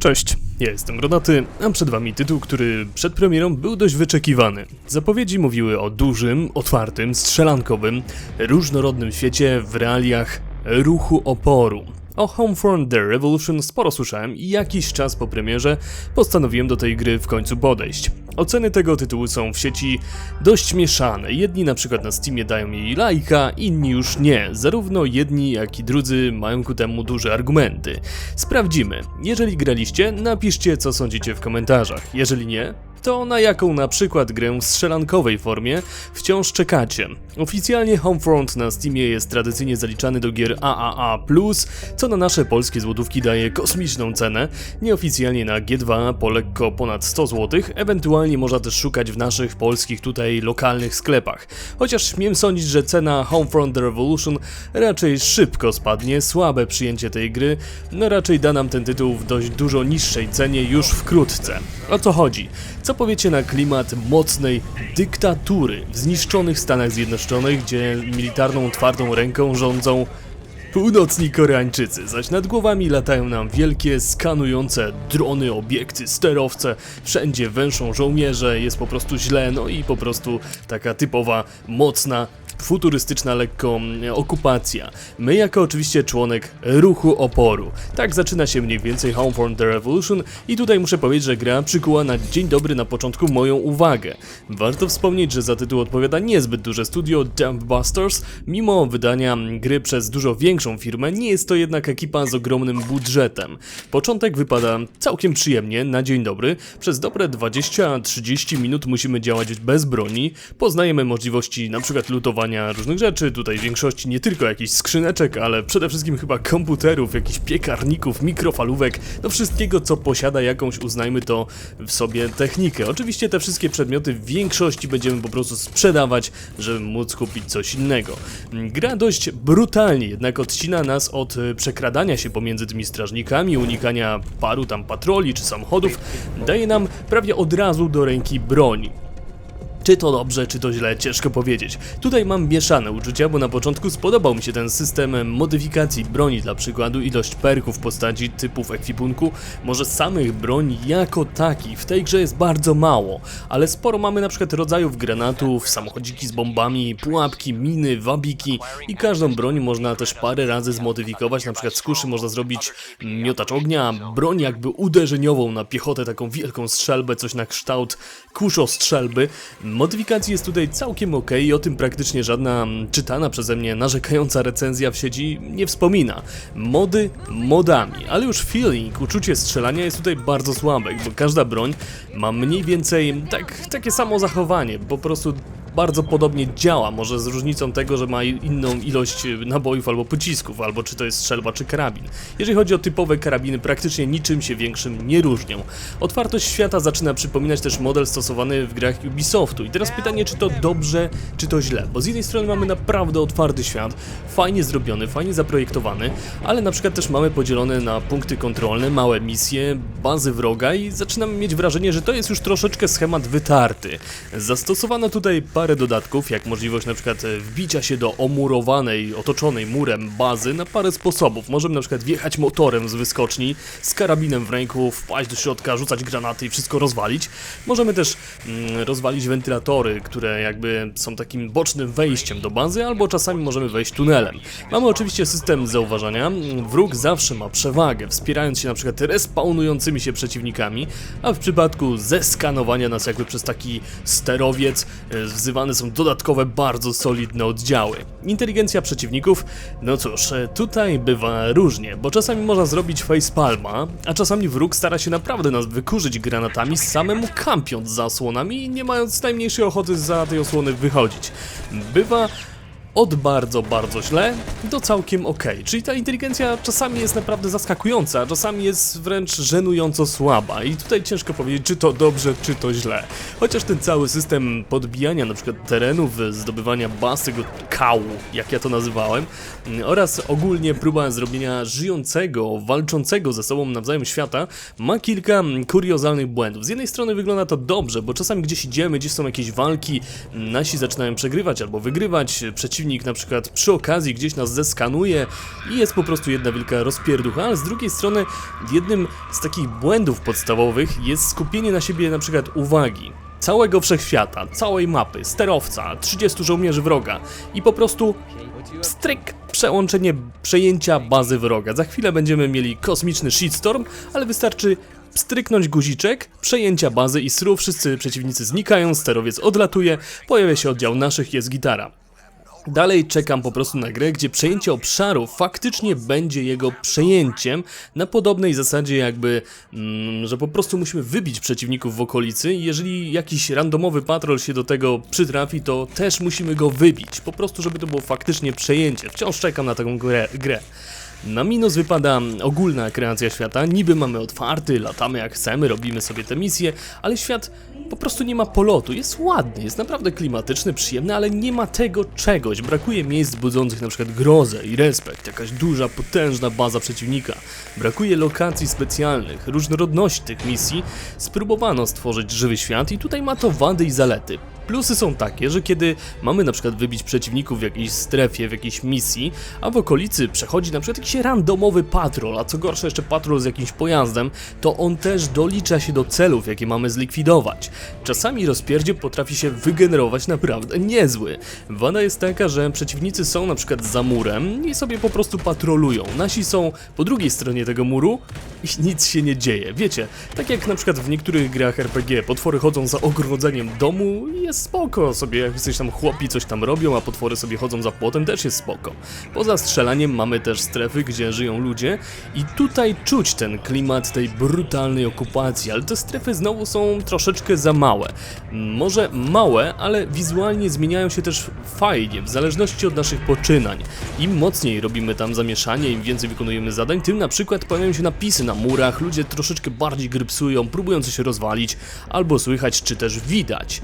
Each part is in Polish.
Cześć, ja jestem Ronaty, a przed wami tytuł, który przed premierą był dość wyczekiwany. Zapowiedzi mówiły o dużym, otwartym, strzelankowym, różnorodnym świecie w realiach ruchu oporu. O Homefront The Revolution sporo słyszałem i jakiś czas po premierze postanowiłem do tej gry w końcu podejść. Oceny tego tytułu są w sieci dość mieszane. Jedni na przykład na Steamie dają jej lajka, inni już nie. Zarówno jedni, jak i drudzy mają ku temu duże argumenty. Sprawdzimy. Jeżeli graliście, napiszcie co sądzicie w komentarzach. Jeżeli nie, to na jaką na przykład grę w strzelankowej formie wciąż czekacie? Oficjalnie Homefront na Steamie jest tradycyjnie zaliczany do gier AAA+, co na nasze polskie złotówki daje kosmiczną cenę. Nieoficjalnie na G2 po lekko ponad 100 zł, ewentualnie można też szukać w naszych polskich tutaj lokalnych sklepach. Chociaż śmiem sądzić, że cena Homefront The Revolution raczej szybko spadnie, słabe przyjęcie tej gry, no raczej da nam ten tytuł w dość dużo niższej cenie już wkrótce. O co chodzi? Co powiecie na klimat mocnej dyktatury w zniszczonych Stanach Zjednoczonych, gdzie militarną twardą ręką rządzą północni Koreańczycy, zaś nad głowami latają nam wielkie, skanujące drony, obiekty, sterowce, wszędzie węszą żołnierze, jest po prostu źle, no i po prostu taka typowa, mocna futurystyczna lekko mm, okupacja. My jako oczywiście członek ruchu oporu. Tak zaczyna się mniej więcej Homefront The Revolution i tutaj muszę powiedzieć, że gra przykuła na dzień dobry na początku moją uwagę. Warto wspomnieć, że za tytuł odpowiada niezbyt duże studio Dump Busters, mimo wydania gry przez dużo większą firmę, nie jest to jednak ekipa z ogromnym budżetem. Początek wypada całkiem przyjemnie, na dzień dobry. Przez dobre 20-30 minut musimy działać bez broni, poznajemy możliwości np. lutowania różnych rzeczy, tutaj w większości nie tylko jakichś skrzyneczek, ale przede wszystkim chyba komputerów, jakichś piekarników, mikrofalówek, no wszystkiego co posiada jakąś, uznajmy to w sobie technikę. Oczywiście te wszystkie przedmioty w większości będziemy po prostu sprzedawać, żeby móc kupić coś innego. Gra dość brutalnie jednak odcina nas od e, przekradania się pomiędzy tymi strażnikami, unikania paru tam patroli czy samochodów, daje nam prawie od razu do ręki broń. Czy to dobrze, czy to źle, ciężko powiedzieć. Tutaj mam mieszane uczucia, bo na początku spodobał mi się ten system modyfikacji broni, dla przykładu ilość perków w postaci typów ekwipunku, może samych broni jako takich w tej grze jest bardzo mało, ale sporo mamy na przykład rodzajów granatów, samochodziki z bombami, pułapki, miny, wabiki i każdą broń można też parę razy zmodyfikować, na przykład z kuszy można zrobić miotacz ognia, broń jakby uderzeniową na piechotę, taką wielką strzelbę, coś na kształt kuszostrzelby. Modyfikacji jest tutaj całkiem ok i o tym praktycznie żadna czytana przeze mnie narzekająca recenzja w sieci nie wspomina. Mody modami, ale już feeling, uczucie strzelania jest tutaj bardzo słabe, bo każda broń ma mniej więcej tak, takie samo zachowanie, po prostu bardzo podobnie działa, może z różnicą tego, że ma inną ilość nabojów albo pocisków, albo czy to jest strzelba czy karabin. Jeżeli chodzi o typowe karabiny, praktycznie niczym się większym nie różnią. Otwartość świata zaczyna przypominać też model stosowany w grach Ubisoftu. I teraz pytanie, czy to dobrze, czy to źle, bo z jednej strony mamy naprawdę otwarty świat, fajnie zrobiony, fajnie zaprojektowany, ale na przykład też mamy podzielone na punkty kontrolne, małe misje, bazy wroga i zaczynamy mieć wrażenie, że to jest już troszeczkę schemat wytarty. Zastosowano tutaj parę dodatków, jak możliwość na przykład e, wbicia się do omurowanej, otoczonej murem bazy na parę sposobów. Możemy na przykład wjechać motorem z wyskoczni, z karabinem w ręku, wpaść do środka, rzucać granaty i wszystko rozwalić. Możemy też mm, rozwalić wentylatory, które jakby są takim bocznym wejściem do bazy, albo czasami możemy wejść tunelem. Mamy oczywiście system zauważania. Wróg zawsze ma przewagę, wspierając się na przykład respawnującymi się przeciwnikami, a w przypadku zeskanowania nas jakby przez taki sterowiec e, są dodatkowe, bardzo solidne oddziały. Inteligencja przeciwników, no cóż, e, tutaj bywa różnie, bo czasami można zrobić facepalma, a czasami wróg stara się naprawdę nas wykurzyć granatami, samemu kampiąc za osłonami i nie mając najmniejszej ochoty za tej osłony wychodzić. Bywa od bardzo, bardzo źle do całkiem ok. Czyli ta inteligencja czasami jest naprawdę zaskakująca, czasami jest wręcz żenująco słaba. I tutaj ciężko powiedzieć, czy to dobrze, czy to źle. Chociaż ten cały system podbijania przykład terenów, zdobywania baz, tego kału, jak ja to nazywałem, oraz ogólnie próba zrobienia żyjącego, walczącego ze sobą nawzajem świata, ma kilka kuriozalnych błędów. Z jednej strony wygląda to dobrze, bo czasami gdzieś idziemy, gdzieś są jakieś walki, nasi zaczynają przegrywać albo wygrywać, przeciwnicy przeciwnik na przykład przy okazji gdzieś nas zeskanuje i jest po prostu jedna wielka rozpierducha, ale z drugiej strony jednym z takich błędów podstawowych jest skupienie na siebie na przykład uwagi całego wszechświata, całej mapy, sterowca, 30 żołnierzy wroga i po prostu stryk przełączenie przejęcia bazy wroga. Za chwilę będziemy mieli kosmiczny shitstorm, ale wystarczy stryknąć guziczek, przejęcia bazy i sru, wszyscy przeciwnicy znikają, sterowiec odlatuje, pojawia się oddział naszych, jest gitara. Dalej czekam po prostu na grę, gdzie przejęcie obszaru faktycznie będzie jego przejęciem na podobnej zasadzie jakby, mm, że po prostu musimy wybić przeciwników w okolicy i jeżeli jakiś randomowy patrol się do tego przytrafi, to też musimy go wybić, po prostu żeby to było faktycznie przejęcie. Wciąż czekam na taką grę. grę. Na minus wypada ogólna kreacja świata. Niby mamy otwarty, latamy jak chcemy, robimy sobie te misje, ale świat po prostu nie ma polotu. Jest ładny, jest naprawdę klimatyczny, przyjemny, ale nie ma tego czegoś. Brakuje miejsc budzących na przykład grozę i respekt, jakaś duża, potężna baza przeciwnika. Brakuje lokacji specjalnych, różnorodności tych misji. Spróbowano stworzyć żywy świat i tutaj ma to wady i zalety. Plusy są takie, że kiedy mamy na przykład wybić przeciwników w jakiejś strefie, w jakiejś misji, a w okolicy przechodzi na przykład jakiś randomowy patrol, a co gorsza jeszcze patrol z jakimś pojazdem, to on też dolicza się do celów, jakie mamy zlikwidować. Czasami rozpierdzie potrafi się wygenerować naprawdę niezły. Wada jest taka, że przeciwnicy są na przykład za murem i sobie po prostu patrolują. Nasi są po drugiej stronie tego muru i nic się nie dzieje. Wiecie, tak jak na przykład w niektórych grach RPG potwory chodzą za ogrodzeniem domu i jest spoko sobie, jak jesteś tam chłopi coś tam robią, a potwory sobie chodzą za płotem, też jest spoko. Poza strzelaniem mamy też strefy, gdzie żyją ludzie i tutaj czuć ten klimat tej brutalnej okupacji, ale te strefy znowu są troszeczkę za małe. Może małe, ale wizualnie zmieniają się też fajnie, w zależności od naszych poczynań. Im mocniej robimy tam zamieszanie, im więcej wykonujemy zadań, tym na przykład pojawiają się napisy na murach, ludzie troszeczkę bardziej grypsują, próbują coś rozwalić, albo słychać, czy też widać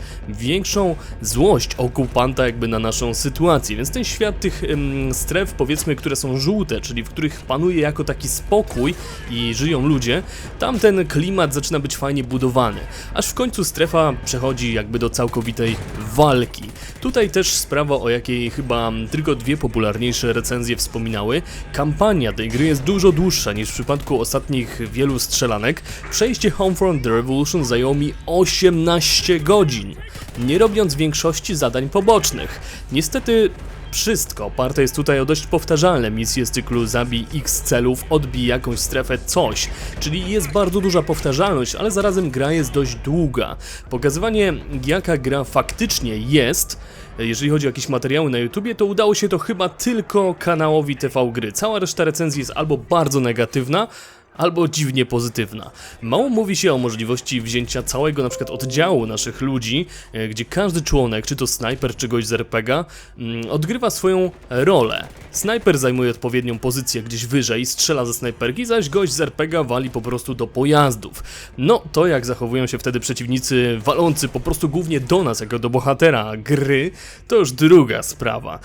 większą złość okupanta jakby na naszą sytuację, więc ten świat tych ym, stref, powiedzmy, które są żółte, czyli w których panuje jako taki spokój i żyją ludzie, tam ten klimat zaczyna być fajnie budowany, aż w końcu strefa przechodzi jakby do całkowitej walki. Tutaj też sprawa, o jakiej chyba tylko dwie popularniejsze recenzje wspominały, kampania tej gry jest dużo dłuższa niż w przypadku ostatnich wielu strzelanek. Przejście Homefront The Revolution zajęło mi 18 godzin, nie robiąc większości zadań pobocznych. Niestety wszystko oparte jest tutaj o dość powtarzalne misje z cyklu zabij x celów, odbij jakąś strefę, coś. Czyli jest bardzo duża powtarzalność, ale zarazem gra jest dość długa. Pokazywanie jaka gra faktycznie jest, jeżeli chodzi o jakieś materiały na YouTubie, to udało się to chyba tylko kanałowi TV Gry. Cała reszta recenzji jest albo bardzo negatywna, albo dziwnie pozytywna. Mało mówi się o możliwości wzięcia całego na przykład oddziału naszych ludzi, e, gdzie każdy członek, czy to snajper, czy gość z RPGa, mm, odgrywa swoją rolę. Snajper zajmuje odpowiednią pozycję gdzieś wyżej, strzela ze snajperki, zaś gość z RPGa wali po prostu do pojazdów. No, to jak zachowują się wtedy przeciwnicy walący po prostu głównie do nas, jako do bohatera gry, to już druga sprawa.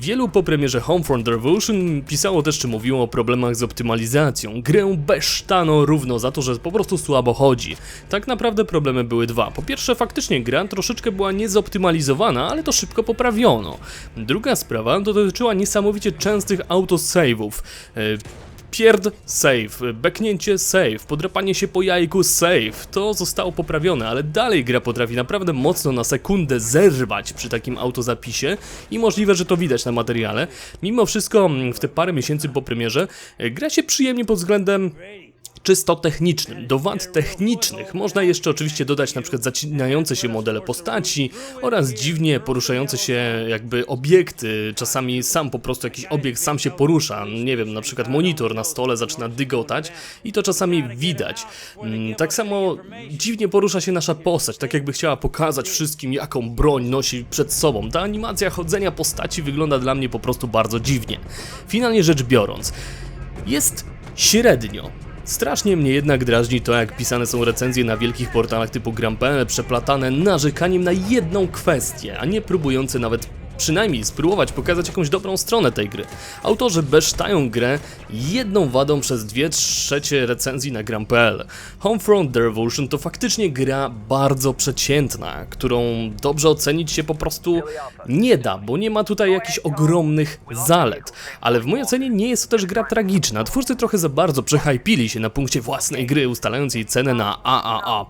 Wielu po premierze Homefront Revolution pisało też, czy mówiło o problemach z optymalizacją. Grę besztano równo za to, że po prostu słabo chodzi. Tak naprawdę problemy były dwa. Po pierwsze, faktycznie gra troszeczkę była niezoptymalizowana, ale to szybko poprawiono. Druga sprawa dotyczyła niesamowicie częstych autosave'ów. Pierd save, beknięcie save, podrapanie się po jajku save, to zostało poprawione, ale dalej gra potrafi naprawdę mocno na sekundę zerwać przy takim autozapisie i możliwe, że to widać na materiale. Mimo wszystko w te parę miesięcy po premierze gra się przyjemnie pod względem czysto technicznym. Do wad technicznych można jeszcze oczywiście dodać na przykład zacinające się modele postaci oraz dziwnie poruszające się jakby obiekty. Czasami sam po prostu jakiś obiekt sam się porusza. Nie wiem, na przykład monitor na stole zaczyna dygotać i to czasami widać. Mm, Tak samo dziwnie porusza się nasza postać, tak jakby chciała pokazać wszystkim jaką broń nosi przed sobą. Ta animacja chodzenia postaci wygląda dla mnie po prostu bardzo dziwnie. Finalnie rzecz biorąc, jest średnio. Strasznie mnie jednak drażni to, jak pisane są recenzje na wielkich portalach typu Gram.pl, przeplatane narzekaniem na jedną kwestię, a nie próbujące nawet przynajmniej spróbować pokazać jakąś dobrą stronę tej gry. Autorzy besztają grę jedną wadą przez dwie trzecie recenzji na gram.pl. Homefront The Revolution to faktycznie gra bardzo przeciętna, którą dobrze ocenić się po prostu nie da, bo nie ma tutaj jakichś ogromnych zalet. Ale w mojej ocenie nie jest to też gra tragiczna. Twórcy trochę za bardzo przehypili się na punkcie własnej gry, ustalając jej cenę na AAA+,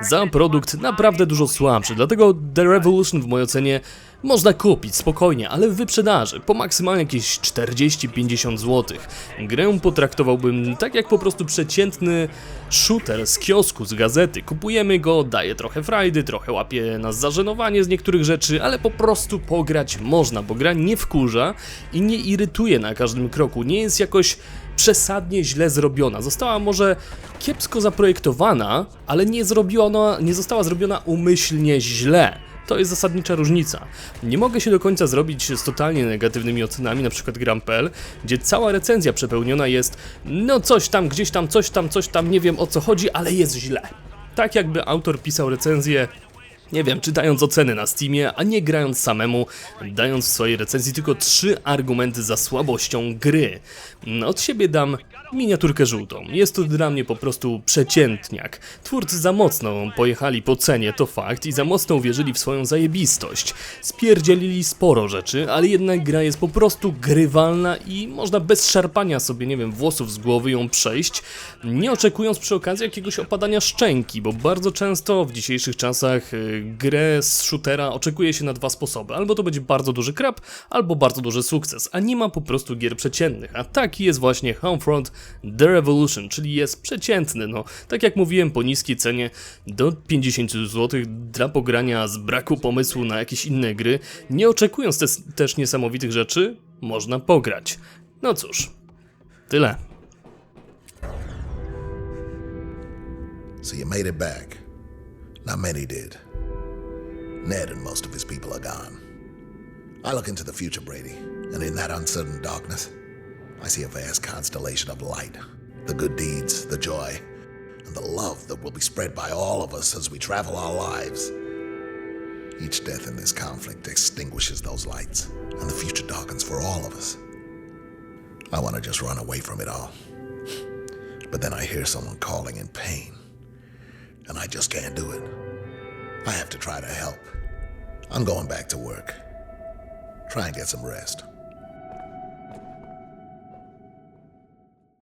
za produkt naprawdę dużo słabszy. Dlatego The Revolution w mojej ocenie można kupić spokojnie, ale w wyprzedaży, po maksymalnie jakieś 40-50 zł. Grę potraktowałbym tak jak po prostu przeciętny shooter z kiosku, z gazety. Kupujemy go, daje trochę frajdy, trochę łapie nas zażenowanie z niektórych rzeczy, ale po prostu pograć można, bo gra nie wkurza i nie irytuje na każdym kroku. Nie jest jakoś przesadnie źle zrobiona. Została może kiepsko zaprojektowana, ale nie, nie została zrobiona umyślnie źle. To jest zasadnicza różnica. Nie mogę się do końca zrobić z totalnie negatywnymi ocenami, na przykład Gram.pl, gdzie cała recenzja przepełniona jest no coś tam, gdzieś tam, coś tam, coś tam, nie wiem o co chodzi, ale jest źle. Tak jakby autor pisał recenzję nie wiem, czytając oceny na Steamie, a nie grając samemu, dając w swojej recenzji tylko trzy argumenty za słabością gry. Od siebie dam miniaturkę żółtą. Jest to dla mnie po prostu przeciętniak. Twórcy za mocno pojechali po cenie, to fakt, i za mocno uwierzyli w swoją zajebistość. Spierdzielili sporo rzeczy, ale jednak gra jest po prostu grywalna i można bez szarpania sobie, nie wiem, włosów z głowy ją przejść, nie oczekując przy okazji jakiegoś opadania szczęki, bo bardzo często w dzisiejszych czasach y, grę z shootera oczekuje się na dwa sposoby. Albo to będzie bardzo duży krab, albo bardzo duży sukces, a nie ma po prostu gier przeciętnych. A taki jest właśnie Homefront The Revolution, czyli jest przeciętny, no. Tak jak mówiłem, po niskiej cenie do 50 zł dla pogrania z braku pomysłu na jakieś inne gry, nie oczekując też, też niesamowitych rzeczy, można pograć. No cóż, tyle. So you made it back. Not many did. Ned and most of his people are gone. I look into the future, Brady, and in that uncertain darkness, I see a vast constellation of light. The good deeds, the joy, and the love that will be spread by all of us as we travel our lives. Each death in this conflict extinguishes those lights, and the future darkens for all of us. I want to just run away from it all. But then I hear someone calling in pain and I just can't do it. I have to try to help. I'm going back to work. Try and get some rest.